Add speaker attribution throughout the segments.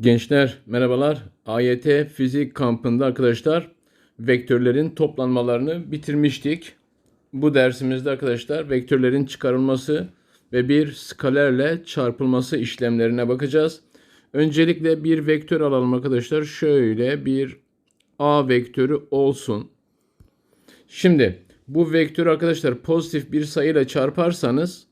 Speaker 1: Gençler merhabalar. AYT fizik kampında arkadaşlar vektörlerin toplanmalarını bitirmiştik. Bu dersimizde arkadaşlar vektörlerin çıkarılması ve bir skalerle çarpılması işlemlerine bakacağız. Öncelikle bir vektör alalım arkadaşlar. Şöyle bir A vektörü olsun. Şimdi bu vektörü arkadaşlar pozitif bir sayıyla çarparsanız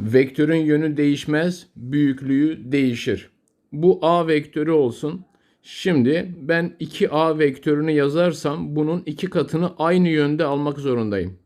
Speaker 1: vektörün yönü değişmez, büyüklüğü değişir. Bu A vektörü olsun. Şimdi ben 2A vektörünü yazarsam bunun iki katını aynı yönde almak zorundayım.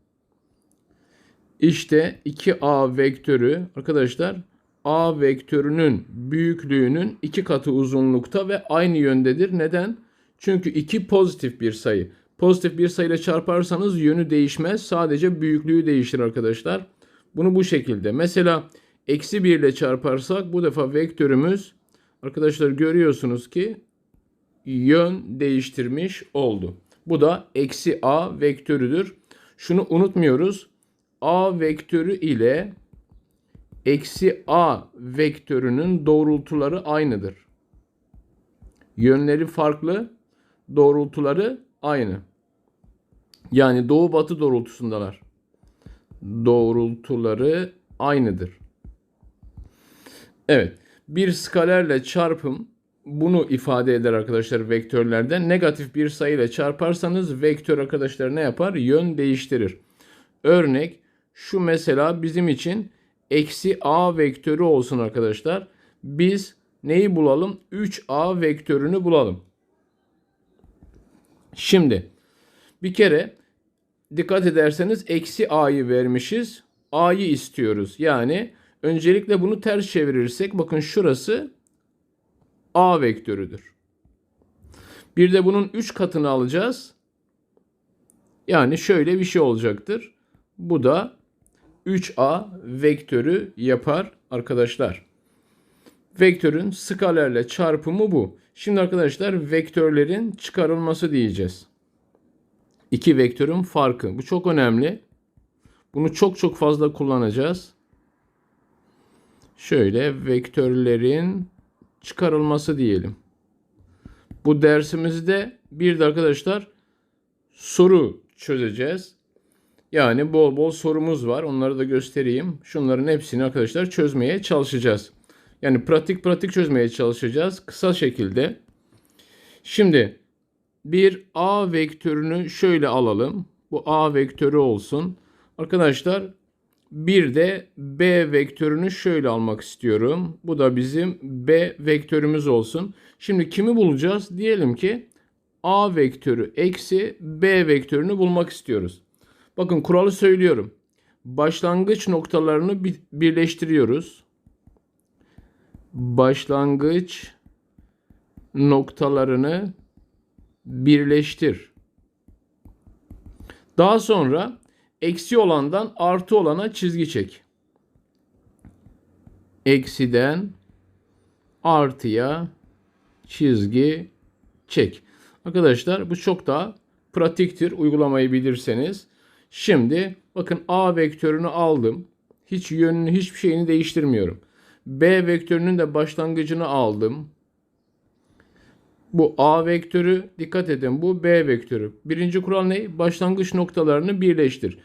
Speaker 1: İşte 2A vektörü arkadaşlar A vektörünün büyüklüğünün iki katı uzunlukta ve aynı yöndedir. Neden? Çünkü 2 pozitif bir sayı. Pozitif bir sayıyla çarparsanız yönü değişmez. Sadece büyüklüğü değişir arkadaşlar. Bunu bu şekilde. Mesela eksi 1 ile çarparsak bu defa vektörümüz arkadaşlar görüyorsunuz ki yön değiştirmiş oldu. Bu da eksi a vektörüdür. Şunu unutmuyoruz. a vektörü ile eksi a vektörünün doğrultuları aynıdır. Yönleri farklı, doğrultuları aynı. Yani doğu batı doğrultusundalar. Doğrultuları aynıdır. Evet. Bir skalerle çarpım bunu ifade eder arkadaşlar vektörlerde. Negatif bir sayıyla çarparsanız vektör arkadaşlar ne yapar? Yön değiştirir. Örnek şu mesela bizim için eksi a vektörü olsun arkadaşlar. Biz neyi bulalım? 3a vektörünü bulalım. Şimdi bir kere dikkat ederseniz eksi a'yı vermişiz. a'yı istiyoruz. Yani öncelikle bunu ters çevirirsek bakın şurası a vektörüdür. Bir de bunun 3 katını alacağız. Yani şöyle bir şey olacaktır. Bu da 3a vektörü yapar arkadaşlar. Vektörün skalerle çarpımı bu. Şimdi arkadaşlar vektörlerin çıkarılması diyeceğiz. İki vektörün farkı. Bu çok önemli. Bunu çok çok fazla kullanacağız. Şöyle vektörlerin çıkarılması diyelim. Bu dersimizde bir de arkadaşlar soru çözeceğiz. Yani bol bol sorumuz var. Onları da göstereyim. Şunların hepsini arkadaşlar çözmeye çalışacağız. Yani pratik pratik çözmeye çalışacağız kısa şekilde. Şimdi bir A vektörünü şöyle alalım. Bu A vektörü olsun. Arkadaşlar bir de B vektörünü şöyle almak istiyorum. Bu da bizim B vektörümüz olsun. Şimdi kimi bulacağız? Diyelim ki A vektörü eksi B vektörünü bulmak istiyoruz. Bakın kuralı söylüyorum. Başlangıç noktalarını birleştiriyoruz. Başlangıç noktalarını birleştir. Daha sonra eksi olandan artı olana çizgi çek. Eksiden artıya çizgi çek. Arkadaşlar bu çok daha pratiktir uygulamayı bilirseniz. Şimdi bakın A vektörünü aldım. Hiç yönünü hiçbir şeyini değiştirmiyorum. B vektörünün de başlangıcını aldım. Bu A vektörü dikkat edin bu B vektörü. Birinci kural ne? Başlangıç noktalarını birleştir.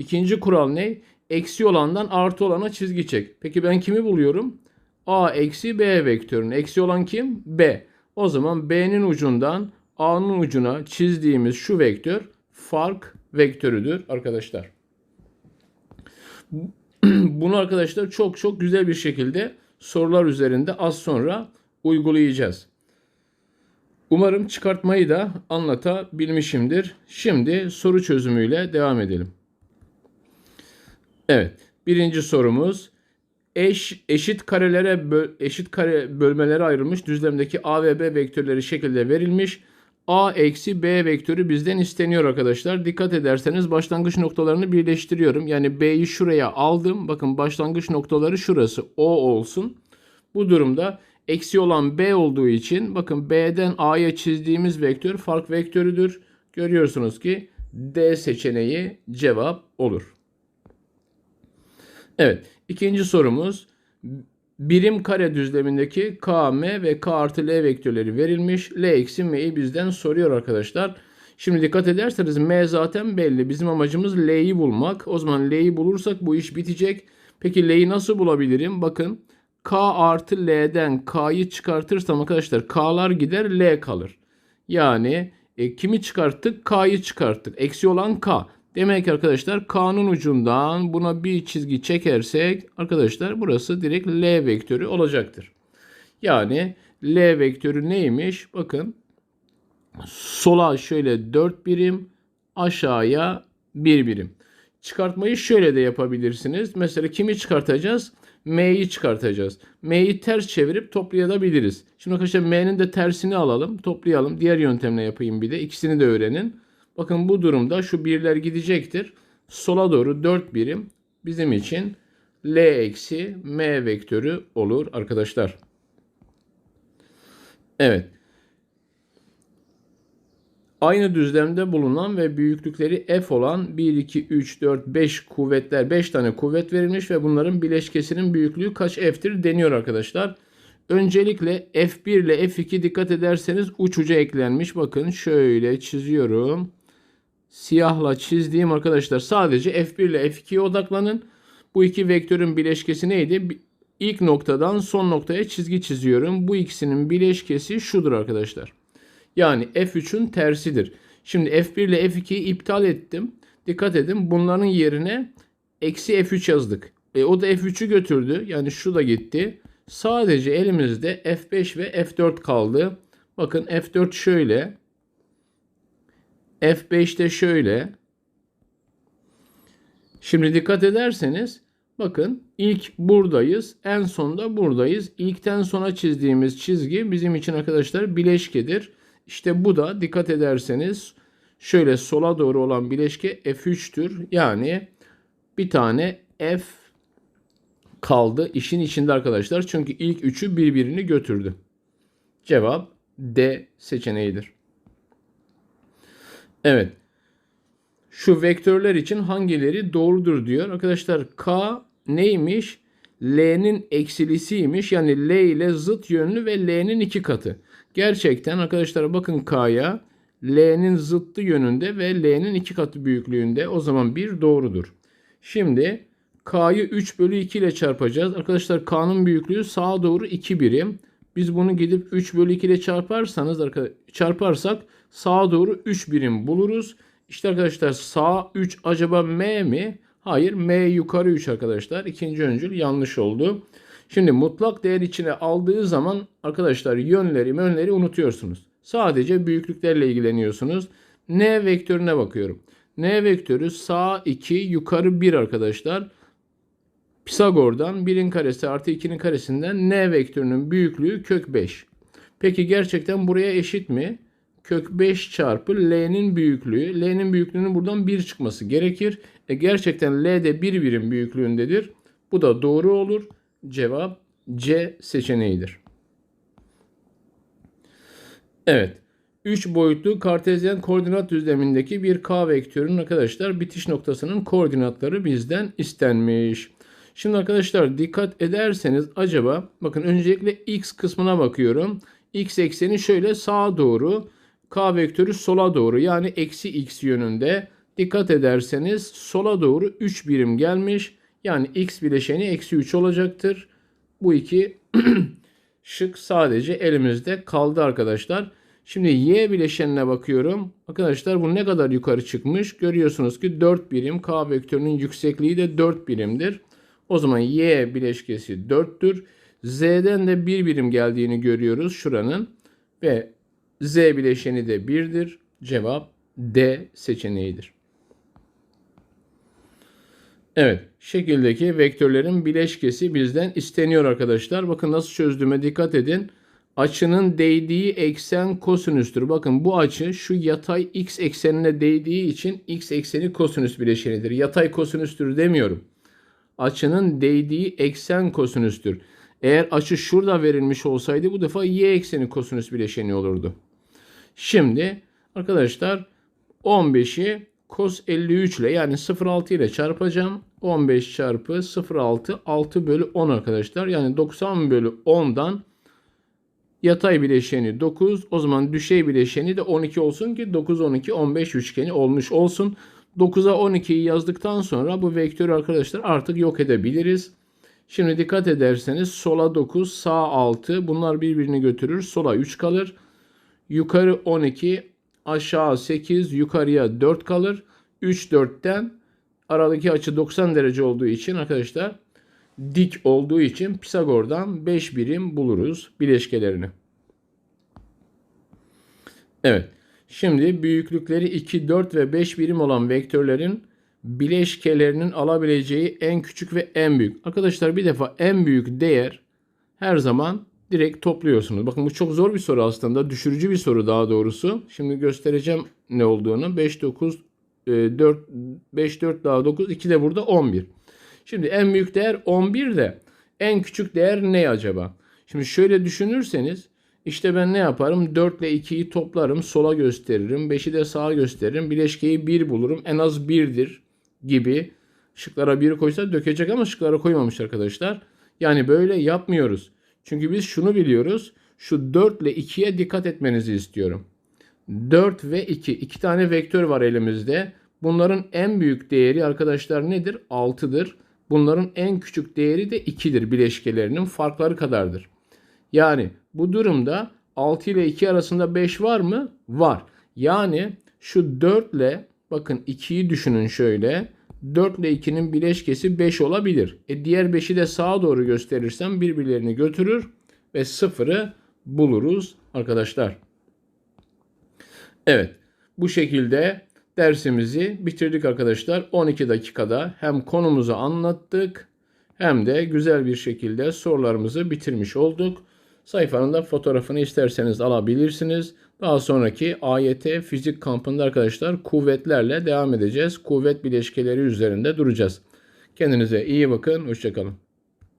Speaker 1: İkinci kural ne? Eksi olandan artı olana çizgi çek. Peki ben kimi buluyorum? A eksi B vektörünü. Eksi olan kim? B. O zaman B'nin ucundan A'nın ucuna çizdiğimiz şu vektör fark vektörüdür arkadaşlar. Bunu arkadaşlar çok çok güzel bir şekilde sorular üzerinde az sonra uygulayacağız. Umarım çıkartmayı da anlatabilmişimdir. Şimdi soru çözümüyle devam edelim. Evet. Birinci sorumuz eş eşit karelere böl, eşit kare bölmelere ayrılmış düzlemdeki A ve B vektörleri şekilde verilmiş. A eksi B vektörü bizden isteniyor arkadaşlar. Dikkat ederseniz başlangıç noktalarını birleştiriyorum. Yani B'yi şuraya aldım. Bakın başlangıç noktaları şurası. O olsun. Bu durumda eksi olan B olduğu için bakın B'den A'ya çizdiğimiz vektör fark vektörüdür. Görüyorsunuz ki D seçeneği cevap olur. Evet ikinci sorumuz birim kare düzlemindeki K, M ve K artı L vektörleri verilmiş. L eksi M'yi bizden soruyor arkadaşlar. Şimdi dikkat ederseniz M zaten belli. Bizim amacımız L'yi bulmak. O zaman L'yi bulursak bu iş bitecek. Peki L'yi nasıl bulabilirim? Bakın K artı L'den K'yı çıkartırsam arkadaşlar K'lar gider L kalır. Yani e, kimi çıkarttık? K'yı çıkarttık. Eksi olan K. Demek ki arkadaşlar K'nın ucundan buna bir çizgi çekersek arkadaşlar burası direkt L vektörü olacaktır. Yani L vektörü neymiş? Bakın sola şöyle 4 birim aşağıya 1 birim. Çıkartmayı şöyle de yapabilirsiniz. Mesela kimi çıkartacağız? M'yi çıkartacağız. M'yi ters çevirip toplayabiliriz. Şimdi arkadaşlar M'nin de tersini alalım. Toplayalım. Diğer yöntemle yapayım bir de. İkisini de öğrenin. Bakın bu durumda şu birler gidecektir. Sola doğru 4 birim bizim için L eksi M vektörü olur arkadaşlar. Evet. Aynı düzlemde bulunan ve büyüklükleri F olan 1, 2, 3, 4, 5 kuvvetler 5 tane kuvvet verilmiş ve bunların bileşkesinin büyüklüğü kaç F'tir deniyor arkadaşlar. Öncelikle F1 ile F2 dikkat ederseniz uç uca eklenmiş. Bakın şöyle çiziyorum. Siyahla çizdiğim arkadaşlar sadece F1 ile F2'ye odaklanın. Bu iki vektörün bileşkesi neydi? İlk noktadan son noktaya çizgi çiziyorum. Bu ikisinin bileşkesi şudur arkadaşlar. Yani F3'ün tersidir. Şimdi F1 ile F2'yi iptal ettim. Dikkat edin bunların yerine eksi F3 yazdık. E, o da F3'ü götürdü. Yani şu da gitti. Sadece elimizde F5 ve F4 kaldı. Bakın F4 şöyle. F5 de şöyle. Şimdi dikkat ederseniz bakın ilk buradayız. En sonda buradayız. İlkten sona çizdiğimiz çizgi bizim için arkadaşlar bileşkedir. İşte bu da dikkat ederseniz şöyle sola doğru olan bileşke F3'tür. Yani bir tane F kaldı işin içinde arkadaşlar. Çünkü ilk üçü birbirini götürdü. Cevap D seçeneğidir. Evet. Şu vektörler için hangileri doğrudur diyor. Arkadaşlar K neymiş? L'nin eksilisiymiş. Yani L ile zıt yönlü ve L'nin iki katı. Gerçekten arkadaşlar bakın K'ya L'nin zıttı yönünde ve L'nin iki katı büyüklüğünde. O zaman bir doğrudur. Şimdi K'yı 3 bölü 2 ile çarpacağız. Arkadaşlar K'nın büyüklüğü sağa doğru 2 birim. Biz bunu gidip 3 bölü 2 ile çarparsanız çarparsak sağa doğru 3 birim buluruz. İşte arkadaşlar sağ 3 acaba M mi? Hayır M yukarı 3 arkadaşlar. İkinci öncül yanlış oldu. Şimdi mutlak değer içine aldığı zaman arkadaşlar yönleri yönleri unutuyorsunuz. Sadece büyüklüklerle ilgileniyorsunuz. N vektörüne bakıyorum. N vektörü sağ 2 yukarı 1 arkadaşlar. Pisagor'dan 1'in karesi artı 2'nin karesinden N vektörünün büyüklüğü kök 5. Peki gerçekten buraya eşit mi? Kök 5 çarpı L'nin büyüklüğü. L'nin büyüklüğünün buradan 1 çıkması gerekir. E gerçekten L de 1 birim büyüklüğündedir. Bu da doğru olur. Cevap C seçeneğidir. Evet. 3 boyutlu kartezyen koordinat düzlemindeki bir K vektörünün arkadaşlar bitiş noktasının koordinatları bizden istenmiş. Şimdi arkadaşlar dikkat ederseniz acaba bakın öncelikle x kısmına bakıyorum. x ekseni şöyle sağa doğru k vektörü sola doğru yani eksi x yönünde. Dikkat ederseniz sola doğru 3 birim gelmiş. Yani x bileşeni eksi 3 olacaktır. Bu iki şık sadece elimizde kaldı arkadaşlar. Şimdi y bileşenine bakıyorum. Arkadaşlar bu ne kadar yukarı çıkmış? Görüyorsunuz ki 4 birim. K vektörünün yüksekliği de 4 birimdir. O zaman y bileşkesi 4'tür. Z'den de 1 birim geldiğini görüyoruz şuranın. Ve z bileşeni de 1'dir. Cevap D seçeneğidir. Evet, şekildeki vektörlerin bileşkesi bizden isteniyor arkadaşlar. Bakın nasıl çözdüğüme dikkat edin. Açının değdiği eksen kosinüstür. Bakın bu açı şu yatay x eksenine değdiği için x ekseni kosinüs bileşenidir. Yatay kosinüstür demiyorum. Açının değdiği eksen kosinüstür. Eğer açı şurada verilmiş olsaydı bu defa y ekseni kosinüs bileşeni olurdu. Şimdi arkadaşlar 15'i cos 53 ile yani 0.6 ile çarpacağım. 15 çarpı 0,6 6 bölü 10 arkadaşlar. Yani 90 bölü 10'dan yatay bileşeni 9. O zaman düşey bileşeni de 12 olsun ki 9, 12, 15 üçgeni olmuş olsun. 9'a 12'yi yazdıktan sonra bu vektörü arkadaşlar artık yok edebiliriz. Şimdi dikkat ederseniz sola 9, sağ 6 bunlar birbirini götürür. Sola 3 kalır. Yukarı 12, aşağı 8, yukarıya 4 kalır. 3 4'ten aradaki açı 90 derece olduğu için arkadaşlar dik olduğu için Pisagor'dan 5 birim buluruz bileşkelerini. Evet. Şimdi büyüklükleri 2, 4 ve 5 birim olan vektörlerin bileşkelerinin alabileceği en küçük ve en büyük. Arkadaşlar bir defa en büyük değer her zaman direkt topluyorsunuz. Bakın bu çok zor bir soru aslında. Düşürücü bir soru daha doğrusu. Şimdi göstereceğim ne olduğunu. 5, 9, 4, 5, 4 daha 9, 2 de burada 11. Şimdi en büyük değer 11 de en küçük değer ne acaba? Şimdi şöyle düşünürseniz işte ben ne yaparım? 4 ile 2'yi toplarım, sola gösteririm. 5'i de sağa gösteririm. Bileşkeyi 1 bulurum. En az 1'dir gibi. Şıklara 1 koysa dökecek ama şıklara koymamış arkadaşlar. Yani böyle yapmıyoruz. Çünkü biz şunu biliyoruz. Şu 4 ile 2'ye dikkat etmenizi istiyorum. 4 ve 2. iki tane vektör var elimizde. Bunların en büyük değeri arkadaşlar nedir? 6'dır. Bunların en küçük değeri de 2'dir bileşkelerinin farkları kadardır. Yani bu durumda 6 ile 2 arasında 5 var mı? Var. Yani şu 4 ile bakın 2'yi düşünün şöyle. 4 ile 2'nin bileşkesi 5 olabilir. E diğer 5'i de sağa doğru gösterirsem birbirlerini götürür ve sıfırı buluruz arkadaşlar. Evet bu şekilde dersimizi bitirdik arkadaşlar. 12 dakikada hem konumuzu anlattık hem de güzel bir şekilde sorularımızı bitirmiş olduk. Sayfanın da fotoğrafını isterseniz alabilirsiniz. Daha sonraki AYT fizik kampında arkadaşlar kuvvetlerle devam edeceğiz. Kuvvet bileşkeleri üzerinde duracağız. Kendinize iyi bakın. Hoşçakalın.